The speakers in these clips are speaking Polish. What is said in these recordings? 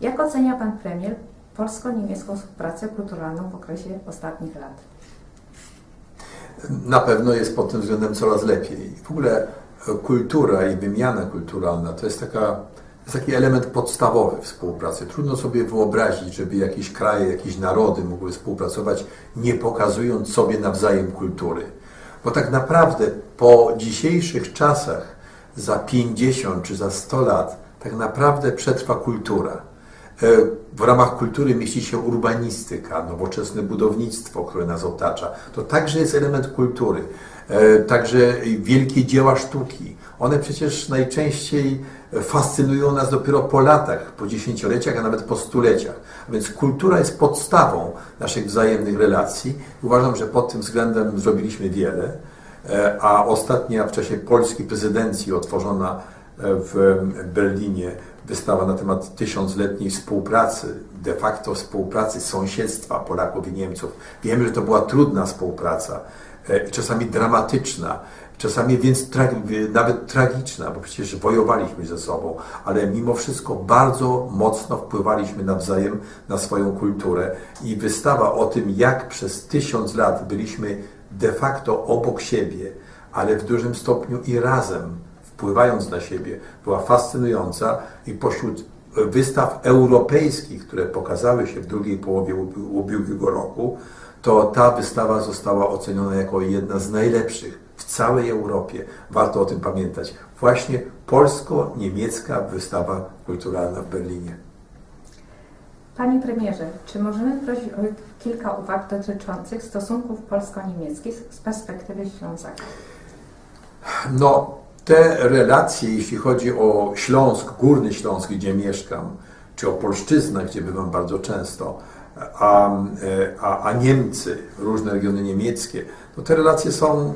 Jak ocenia Pan Premier polsko-niemiecką współpracę kulturalną w okresie ostatnich lat? Na pewno jest pod tym względem coraz lepiej. W ogóle kultura i wymiana kulturalna to jest, taka, jest taki element podstawowy współpracy. Trudno sobie wyobrazić, żeby jakieś kraje, jakieś narody mogły współpracować, nie pokazując sobie nawzajem kultury. Bo tak naprawdę po dzisiejszych czasach, za 50 czy za 100 lat, tak naprawdę przetrwa kultura. E, W ramach kultury mieści się urbanistyka, nowoczesne budownictwo, które nas otacza. To także jest element kultury. E, Także wielkie dzieła sztuki. One przecież najczęściej fascynują nas dopiero po latach, po dziesięcioleciach, a nawet po stuleciach. Więc kultura jest podstawą naszych wzajemnych relacji. Uważam, że pod tym względem zrobiliśmy wiele. E, A ostatnia w czasie polskiej prezydencji otworzona w Berlinie wystawa na temat tysiącletniej współpracy, de facto współpracy sąsiedztwa Polaków i Niemców. Wiemy, że to była trudna współpraca, e, czasami dramatyczna, czasami więc nawet tragiczna, bo przecież wojowaliśmy ze sobą, ale mimo wszystko bardzo mocno wpływaliśmy nawzajem na swoją kulturę i wystawa o tym, jak przez tysiąc lat byliśmy de facto obok siebie, ale w dużym stopniu i razem, wpływając na siebie, była fascynująca i pośród wystaw europejskich, które pokazały się w drugiej połowie ubi- ubiegłego roku, to ta wystawa została oceniona jako jedna z najlepszych w całej Europie. Warto o tym pamiętać. Właśnie polsko-niemiecka wystawa kulturalna w Berlinie. Panie Premierze, czy możemy prosić o kilka uwag dotyczących stosunków polsko-niemieckich z perspektywy Ślązaka? No, te relacje, jeśli chodzi o Śląsk, Górny Śląsk, gdzie mieszkam, czy o Polszczyznę, gdzie bywam bardzo często, a, a, a Niemcy, różne regiony niemieckie, to te relacje są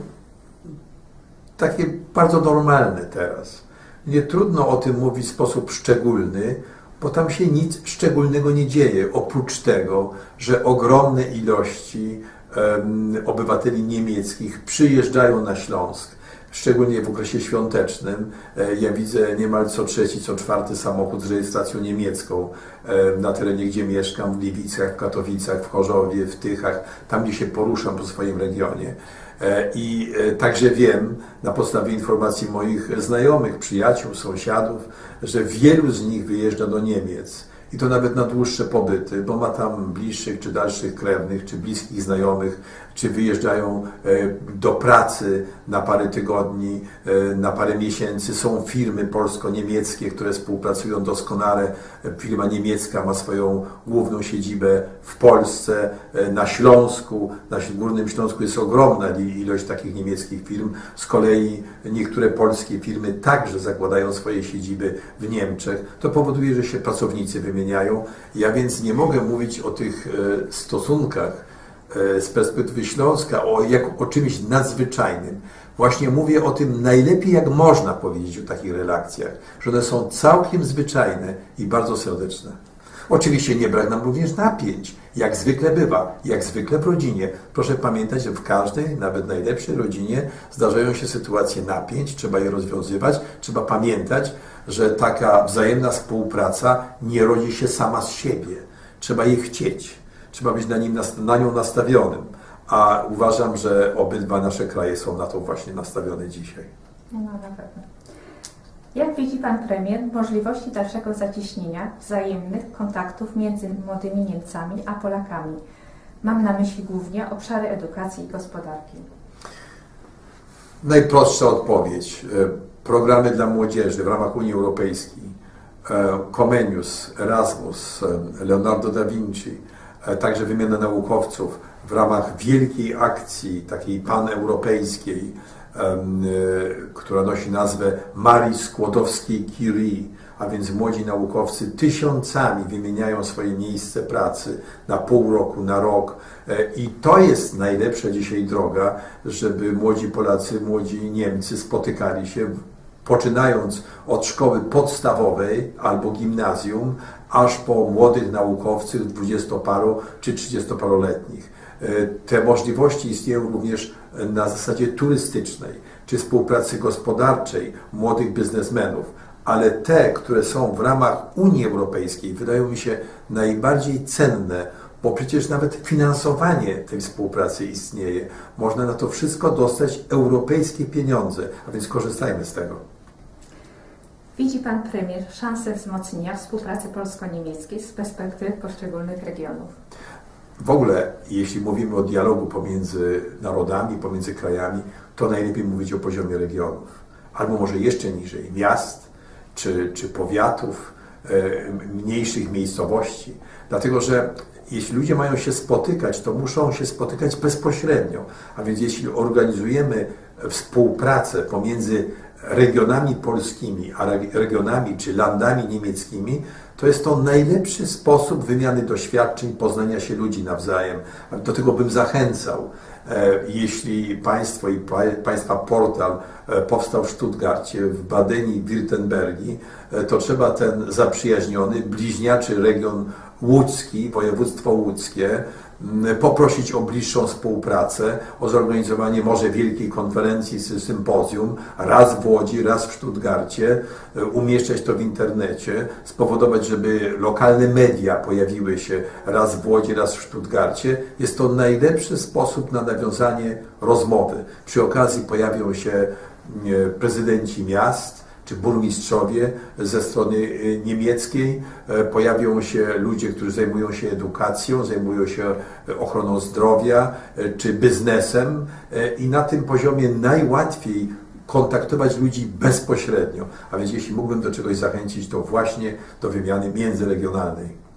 takie bardzo normalne teraz. Nie trudno o tym mówić w sposób szczególny, bo tam się nic szczególnego nie dzieje, oprócz tego, że ogromne ilości em, obywateli niemieckich przyjeżdżają na Śląsk, szczególnie w okresie świątecznym. E, Ja widzę niemal co trzeci, co czwarty samochód z rejestracją niemiecką e, na terenie, gdzie mieszkam, w Gliwicach, w Katowicach, w Chorzowie, w Tychach, tam gdzie się poruszam po swoim regionie. E, I także wiem na podstawie informacji moich znajomych, przyjaciół, sąsiadów, że wielu z nich wyjeżdża do Niemiec. I to nawet na dłuższe pobyty, bo ma tam bliższych czy dalszych krewnych, czy bliskich znajomych, czy wyjeżdżają e, do pracy na parę tygodni, e, na parę miesięcy. Są firmy polsko-niemieckie, które współpracują doskonale. Firma niemiecka ma swoją główną siedzibę w Polsce, e, na Śląsku. Na Górnym Śląsku jest ogromna ilość takich niemieckich firm. Z kolei niektóre polskie firmy także zakładają swoje siedziby w Niemczech. To powoduje, że się pracownicy wymieniają. Ja więc nie mogę mówić o tych stosunkach z perspektywy Śląska o, jak o czymś nadzwyczajnym. Właśnie mówię o tym najlepiej, jak można powiedzieć o takich relacjach, że one są całkiem zwyczajne i bardzo serdeczne. Oczywiście nie brak nam również napięć, jak zwykle bywa, jak zwykle w rodzinie. Proszę pamiętać, że w każdej, nawet najlepszej rodzinie zdarzają się sytuacje napięć, trzeba je rozwiązywać, trzeba pamiętać, że taka wzajemna współpraca nie rodzi się sama z siebie. Trzeba je chcieć, trzeba być na, nim, na nią nastawionym. A uważam, że obydwa nasze kraje są na to właśnie nastawione dzisiaj. No, na pewno. Jak widzi Pan Premier możliwości dalszego zacieśnienia wzajemnych kontaktów między młodymi Niemcami a Polakami? Mam na myśli głównie obszary edukacji i gospodarki. Najprostsza odpowiedź. E, Programy dla młodzieży w ramach Unii Europejskiej, e, Comenius, Erasmus, e, Leonardo da Vinci, także wymiana naukowców w ramach wielkiej akcji, takiej paneuropejskiej, e, która nosi nazwę Marii Skłodowskiej-Curie, a więc młodzi naukowcy tysiącami wymieniają swoje miejsce pracy na pół roku, na rok. E, I to jest najlepsza dzisiaj droga, żeby młodzi Polacy, młodzi Niemcy spotykali się, poczynając od szkoły podstawowej albo gimnazjum, aż po młodych naukowców, dwudziestoparu czy trzydziestoparoletnich. E, Te możliwości istnieją również na zasadzie turystycznej czy współpracy gospodarczej młodych biznesmenów ale te, które są w ramach Unii Europejskiej, wydają mi się najbardziej cenne, bo przecież nawet finansowanie tej współpracy istnieje. Można na to wszystko dostać europejskie pieniądze, a więc korzystajmy z tego. Widzi Pan Premier szansę wzmocnienia współpracy polsko-niemieckiej z perspektywy poszczególnych regionów? W ogóle, jeśli mówimy o dialogu pomiędzy narodami, pomiędzy krajami, to najlepiej mówić o poziomie regionów, albo może jeszcze niżej, miast czy, czy powiatów, e, mniejszych miejscowości. Dlatego, że jeśli ludzie mają się spotykać, to muszą się spotykać bezpośrednio. A więc jeśli organizujemy współpracę pomiędzy regionami polskimi, a re- regionami czy landami niemieckimi, to jest to najlepszy sposób wymiany doświadczeń, poznania się ludzi nawzajem. Do tego bym zachęcał. E, Jeśli Państwo i pa- Państwa portal e, powstał w Stuttgarcie, w Badeni i Württembergi, e, to trzeba ten zaprzyjaźniony, bliźniaczy region łódzki, województwo łódzkie, poprosić o bliższą współpracę, o zorganizowanie może wielkiej konferencji, sy- sympozjum, raz w Łodzi, raz w Stuttgarcie, e, umieszczać to w internecie, spowodować, żeby lokalne media pojawiły się raz w Łodzi, raz w Stuttgarcie. Jest to najlepszy sposób na nawiązanie rozmowy. Przy okazji pojawią się prezydenci miast, czy burmistrzowie ze strony y, niemieckiej, e, pojawią się ludzie, którzy zajmują się edukacją, zajmują się e, ochroną zdrowia e, czy biznesem e, i na tym poziomie najłatwiej kontaktować ludzi bezpośrednio. A więc jeśli mógłbym do czegoś zachęcić, to właśnie do wymiany międzyregionalnej.